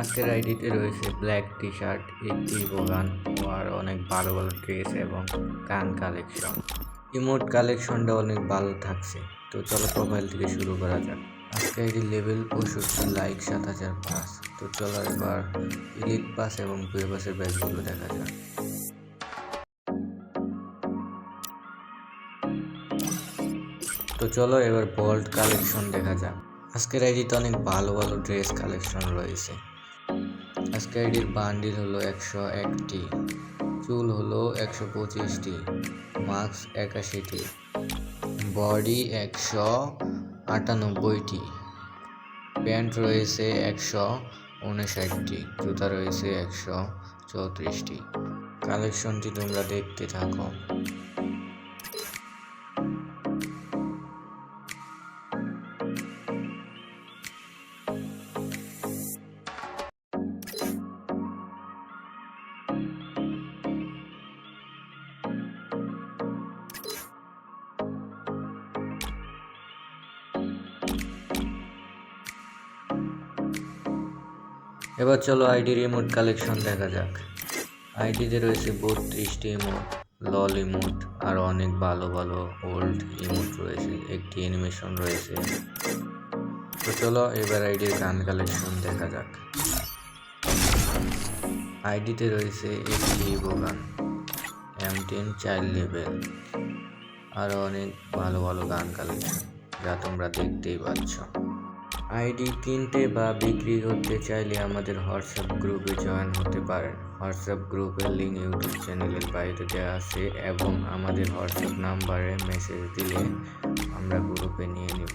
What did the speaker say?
আজকের আইডিতে রয়েছে ব্ল্যাক টি শার্ট একটি বোগান ও আর অনেক ভালো ভালো ড্রেস এবং গান কালেকশন ইমোট কালেকশনটা অনেক ভালো থাকছে। তো চলো প্রোফাইল থেকে শুরু করা যাক। আজকে আইডি লেভেল পঁয়ষট্টি লাইক সাত হাজার পাঁচ। তো চলো এবার ইলিট পাস এবং বুয়ে পাসের ব্যাচগুলো দেখা যাক। তো চলো এবার বোল্ড কালেকশন দেখা যাক। আজকের আইডিতে অনেক ভালো ভালো ড্রেস কালেকশন রয়েছে। আজকের আইডির বান্ডিল হলো একশো একটি, চুল হলো একশো পঁচিশটি মাস্ক একাশিটি, বডি একশো আটানব্বইটি, প্যান্ট রয়েছে একশো উনষাটটি, জুতা রয়েছে একশো চৌত্রিশটি। কালেকশনটি তোমরা দেখতে থাকো। এবার চলো আইডি রিমোট কালেকশন দেখা যাক। আইডিতে রয়েছে বত্রিশটি ইমোট লল ইমোট আর অনেক ভালো ভালো ওল্ড ইমোট রয়েছে, একটি অ্যানিমেশন রয়েছে। তো চলো এবার আইডির গান কালেকশন দেখা যাক। আইডিতে রয়েছে একটি গান এম টেন চাইল্ড লেভেল আরও অনেক ভালো ভালো গান কালেকশন যা তোমরা দেখতেই পাচ্ছ। আইডি কিনতে বা বিক্রি করতে চাইলে আমাদের হোয়াটসঅ্যাপ গ্রুপে জয়েন হতে পারেন। হোয়াটসঅ্যাপ গ্রুপের লিঙ্ক ইউটিউব চ্যানেলের বাইরে দেওয়া আছে এবং আমাদের হোয়াটসঅ্যাপ নাম্বারে মেসেজ দিলে আমরা গ্রুপে নিয়ে নিব।